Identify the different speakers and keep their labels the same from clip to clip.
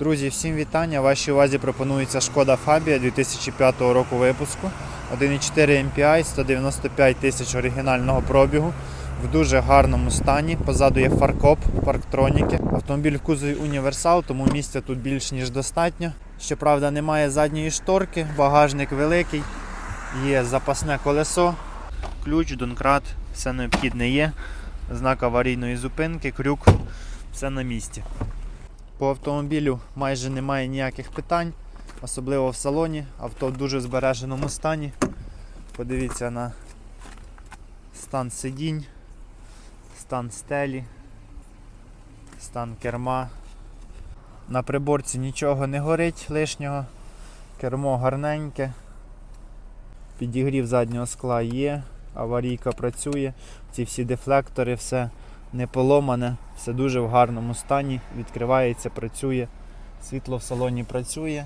Speaker 1: Друзі, всім вітання. Вашій увазі пропонується шкода Фабія 2005 року випуску. 1,4 MPI, 195 тисяч оригінального пробігу. В дуже гарному стані. Позаду є фаркоп, парктроніки. Автомобіль в кузові універсал, тому місця тут більш ніж достатньо. Щоправда, немає задньої шторки, багажник великий, є запасне колесо, ключ, донкрат, все необхідне є. Знак аварійної зупинки, крюк, все на місці. По автомобілю майже немає ніяких питань, особливо в салоні. Авто в дуже збереженому стані. Подивіться на стан сидінь, стан стелі, стан керма. На приборці нічого не горить лишнього, кермо гарненьке, підігрів заднього скла є, аварійка працює, ці всі дефлектори, все не поломане, все дуже в гарному стані, відкривається, працює, світло в салоні працює,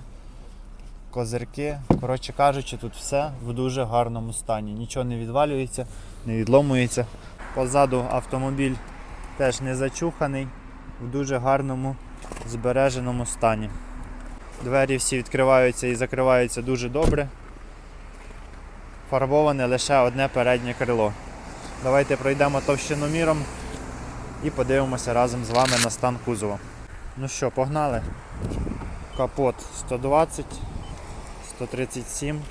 Speaker 1: козирки. Коротше кажучи, тут все в дуже гарному стані. Нічого не відвалюється, не відломується. Позаду автомобіль теж не зачуханий, в дуже гарному збереженому стані. Двері всі відкриваються і закриваються дуже добре. Фарбоване лише одне переднє крило. Давайте пройдемо товщиноміром і подивимося разом з вами на стан кузова. Ну що, погнали. Капот 120, 137,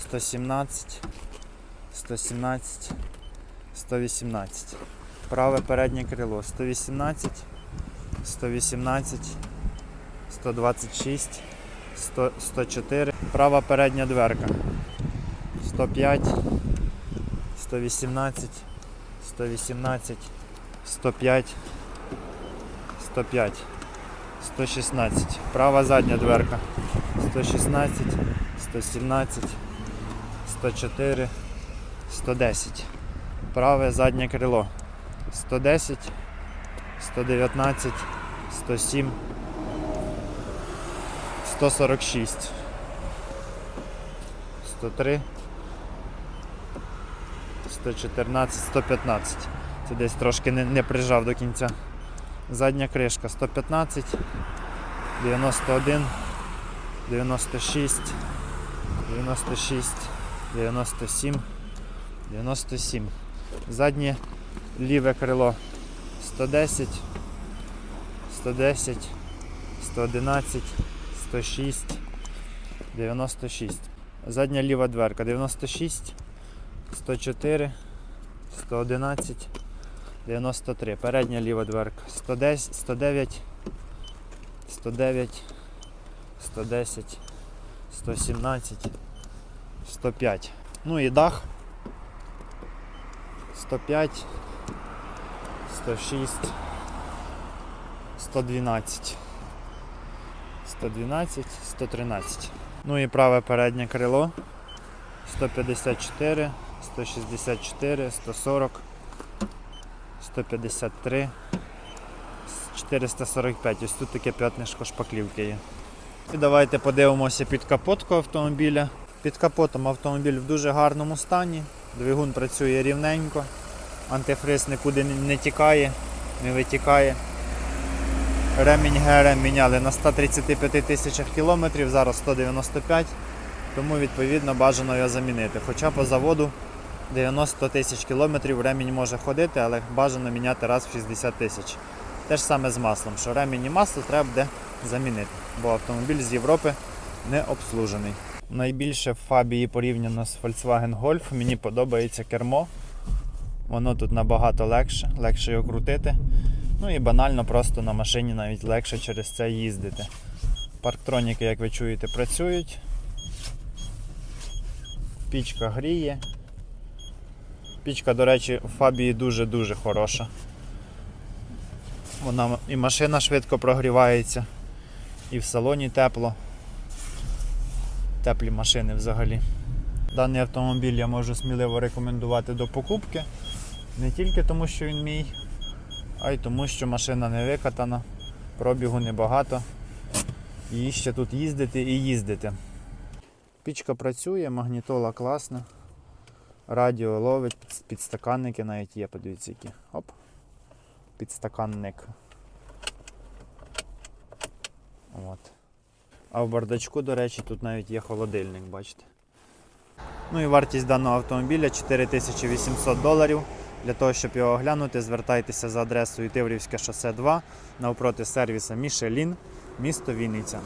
Speaker 1: 117, 117, 118. Праве переднє крило 118, 118, 126, 100, 104. Права передня дверка 105, 118, 118. 105, 105, 116. Права задня дверка. 116, 117, 104, 110. Праве заднє крило. 110, 119, 107, 146, 103, 114, 115. Це десь трошки не, не прижав до кінця. Задня кришка 115, 91, 96, 96, 97, 97. Заднє ліве крило 110, 110, 111, 106, 96. Задня ліва дверка 96, 104, 111. 93. Передня ліва дверка. 110, 109, 109, 110, 117, 105. Ну і дах. 105, 106, 112. 112, 113. Ну і праве переднє крило. 154, 164, 140. 153, 445. Ось тут таке п'ятнишко шпаклівки є. І давайте подивимося під капотку автомобіля. Під капотом автомобіль в дуже гарному стані. Двигун працює рівненько, антифриз нікуди не тікає, не витікає. Ремінь ГРМ міняли на 135 тисячах кілометрів, зараз 195, тому відповідно бажано його замінити. Хоча по заводу 90 тисяч кілометрів ремінь може ходити, але бажано міняти раз в 60 тисяч. Те ж саме з маслом, що ремінь і масло треба буде замінити, бо автомобіль з Європи не обслужений. Найбільше в Фабії порівняно з Volkswagen Golf мені подобається кермо. Воно тут набагато легше, легше його крутити. Ну і банально просто на машині навіть легше через це їздити. Парктроніки, як ви чуєте, працюють. Пічка гріє. Пічка, до речі, у Фабії дуже-дуже хороша. Вона і машина швидко прогрівається, і в салоні тепло. Теплі машини взагалі. Даний автомобіль я можу сміливо рекомендувати до покупки. Не тільки тому, що він мій, а й тому, що машина не викатана, пробігу небагато. І ще тут їздити і їздити. Пічка працює, магнітола класна. Радіо ловить, підстаканники навіть є, подивіться які. Оп. Підстаканник. А в бардачку, до речі, тут навіть є холодильник, бачите. Ну і вартість даного автомобіля 4800 доларів. Для того, щоб його оглянути, звертайтеся за адресою Тиврівське шосе 2 навпроти сервіса Мішелін, місто Вінниця.